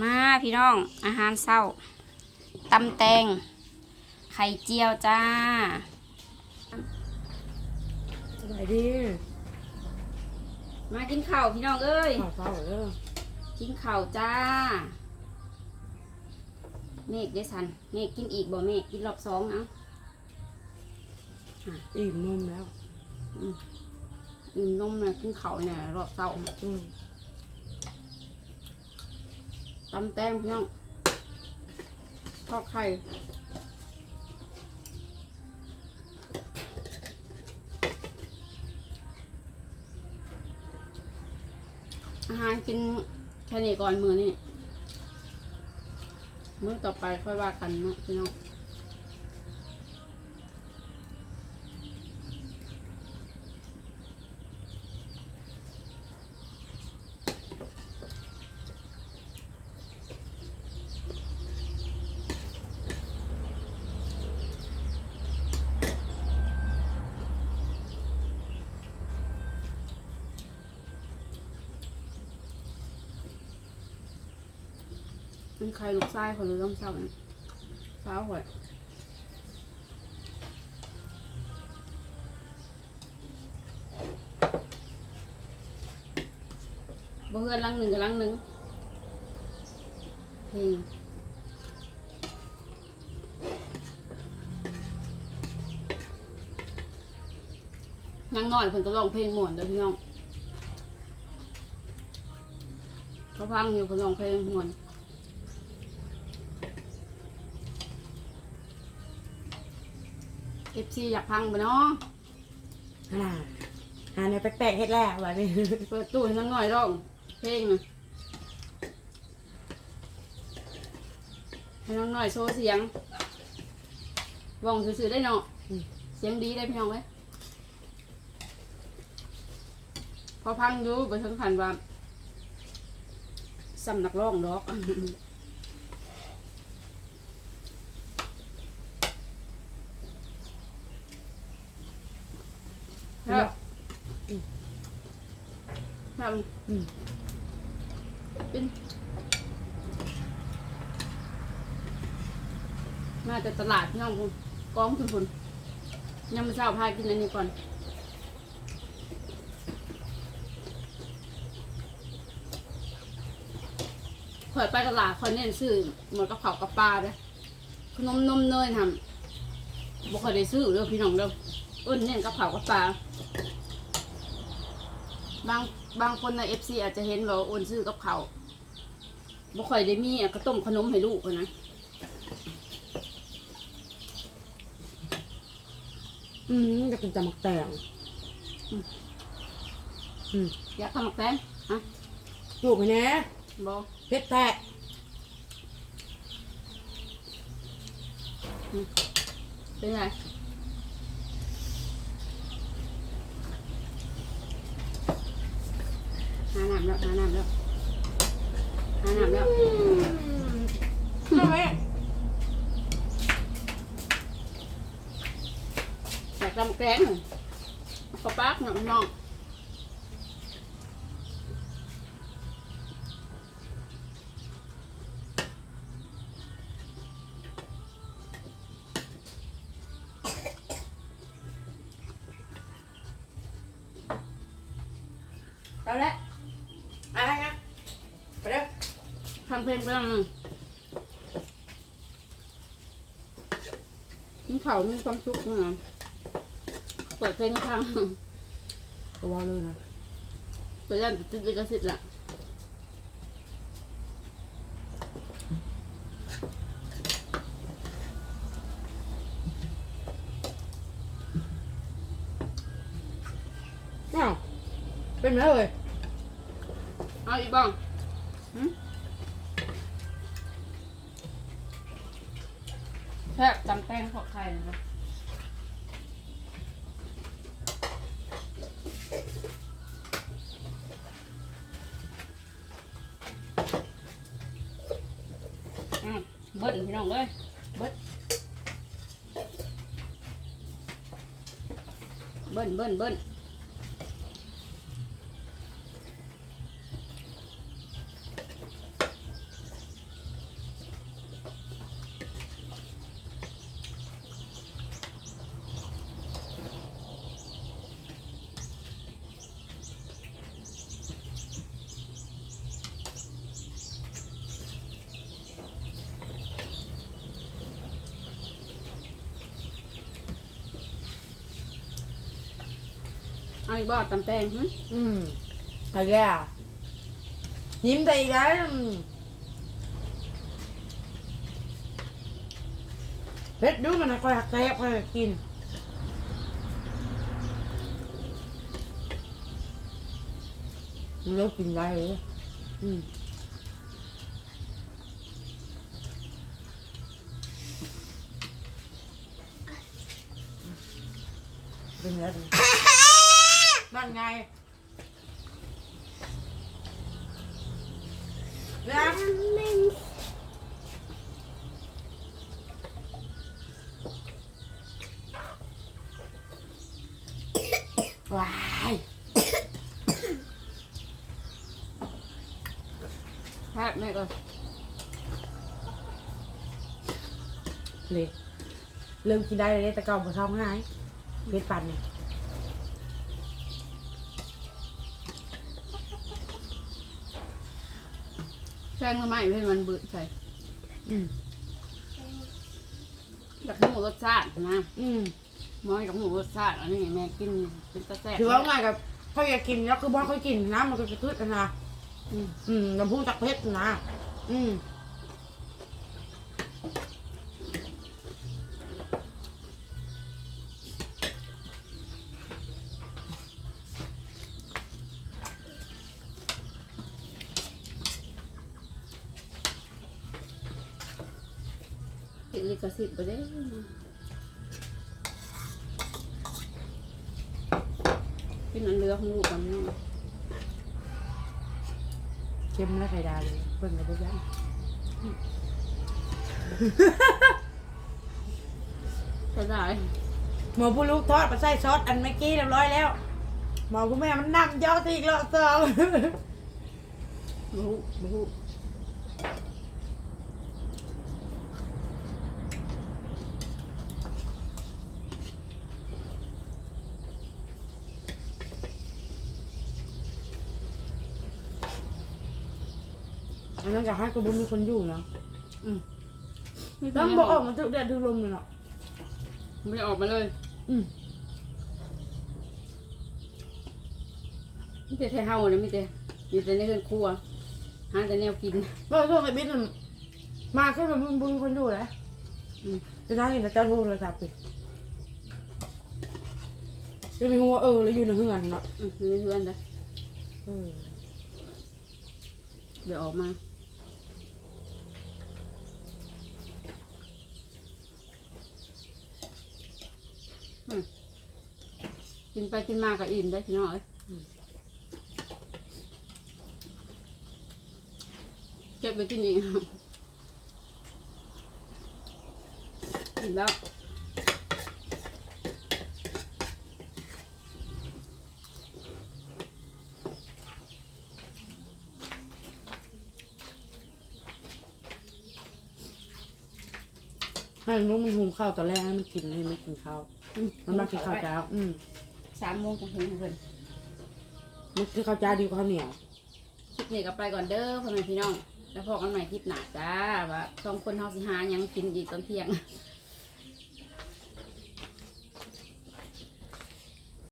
มาพี่น้อง อาหารเศร้าตำแตง ไข่เจียวจ้าสบายดีมากินข้าวพี่น้องเอ้ยข้าวเช้าเด้อกินข้าวจ้า เมฆเดซันเมฆกินอีกบ่เมฆกินรอบสองเอาอิ่มนมแล้ว อิ่มนมเนี่ยกินข้าวเนี่ยรอบเศร้าอืม ตำแตงพี่น้องทอดไข่อาหารกินแค่นี้ก่อนมือนี่มื้อต่อไปค่อยว่ากันเนาะพี่น้อง มันใครลูกไส้คนรู้ต้องเศร้าเนี่ยเศร้าหวยบ่เฮือนลังหนึ่งกับลังหนึ่งเพลงยังน้อยเพิ่นก็ร้องเพลงม่วนเด้อพี่น้องเขาฟังอยู่เพิ่นร้องเพลงม่วน เอฟซีอยากพังไปเนาะขนาดหาในแปลกๆเฮ็ดแล้ววันนี้เปิดตู้ให้น้องหน่อยร้องเพลงน่ะให้น้องหน่อยโชว์เสียงวองซื่อๆได้เนาะเสียงดีได้พี่น้องเว้ยพอพังอยู่ไปถึงขันว่าสำนักร้องดอก แล้ว ทำอืมเป็น มาจากตลาดพี่น้องคุณกองคุณคุณยังไม่เช้าพากินอันนี้ก่อนข่อยไปตลาดข่อยเน้นซื้อหมดกระเพรากับปลาเลยขนมนมเนยทำบ่ค่อยได้ซื้อเด้อพี่น้องเด้อเอ้นเน้นกระเพรากับปลา บางบางคนในเอฟซีอาจจะเห็นว่าอ้นซื้อกับเขาวบ่ค่อยได้มีอะก็ต้มขนมให้ลูกอะนะอืมจะกินจำมักแตงอืมอยากทำหมักแตงฮะจูบไปแน่บ่เผ็ดแตะเป็นไงหาน้ำแล้วหาน้ำแล้วหาน้ำแล้วทำไมอยากทำแกงกระปักน้องน้องเอาละ อะไรนะไปเด้อ ทำเพลงไปแล้วนึงมีเขามีความสุขนะเปิดเพลงข้างก็ว่าเลยนะเปิดยันติดลิขสิทธิ์ละอ้าวเป็นไหมเอ่ยเอาอีกบ้าง แค่จำแป้งขอไข่นะครับอืมเบิ้ลพี่น้องเลยเบิ้ลเบิ้ลเบิ้ลเบิ้ล อีกบ่ตำแตงหึอืมไปแล้วยิ้มแต่อีกแล้วอืมเพชรดูมันนะคอยหักแทบคอยหักกิน มันเลิกกินได้เลย อืมเป็นไง นั่นไงแล้วว้ายแทบแม่ก็เลยเริ่มกินได้เลยแต่ก่อนผมชอบง่ายเพชรปันเนี่ย แซงทำไมเพื่อนมันเบื่อใส่อืม อยากให้หมูรสชาตินะอืมมอยกับหมูรสชาติอันนี้แม่กินเป็นตะแซ่บถือว่าง่ายกับเขาอยากกินแล้วคือบ้านเขากินนะมันก็จะพืชนะอืมอืมน้ำพุจากเพชรนะ อืม ติดลิขสิทธิ์ไปได้กินอันเรือของลูกกันเนาะเค็มและไข่ดาวเลยเพิ่งกับพวกยันจะได้หมอผู้ลูกทอดมาใส่ซอสอันเมื่อกี้เรียบร้อยแล้ว หมอผู้แม่มันนำยอดอีกแล้วเติมบฮู อันนั้นจะให้กระบุมีคนอยู่เนาะอืมต้องบอกออกมันถึงเดือดถึงลมเลยเนาะไม่ได้ออกมาเลยอืมมีแต่ไทยเฮาเนี่ยมีแต่มีแต่ในเรือนครัวหาแต่แนวกินเมื่อช่วงไอ้บิ๊กมันมาขึ้นมาบุญบุญคนอยู่แล้วอืมจะได้เห็นแต่เจ้าโทรศัพท์ไปจะมีหัวเออแล้วอยู่ในเฮือนเนาะอืมมีเพื่อนนะเออเดี๋ยวออกมา กินไปกินมาก็อิ่มได้พี่น้อยเก็บไปกินอีกอิ่มแล้วให้นุ้มันหุงข้าวตอนแรกให้มันกินให้มันกินข้าวอืมมันมากินข้าวเช้าอืม สามโมงจะถึงเพื่อนมันกินข้าวเช้าดีกว่าข้าวเหนียว คลิปนี้ก็ไปก่อนเด้อพ่อแม่พี่น้อง แล้วพบกันใหม่คลิปหน้าจ้าว่าสองคนเฮาสิหาหยังกินอีกตอนเที่ยง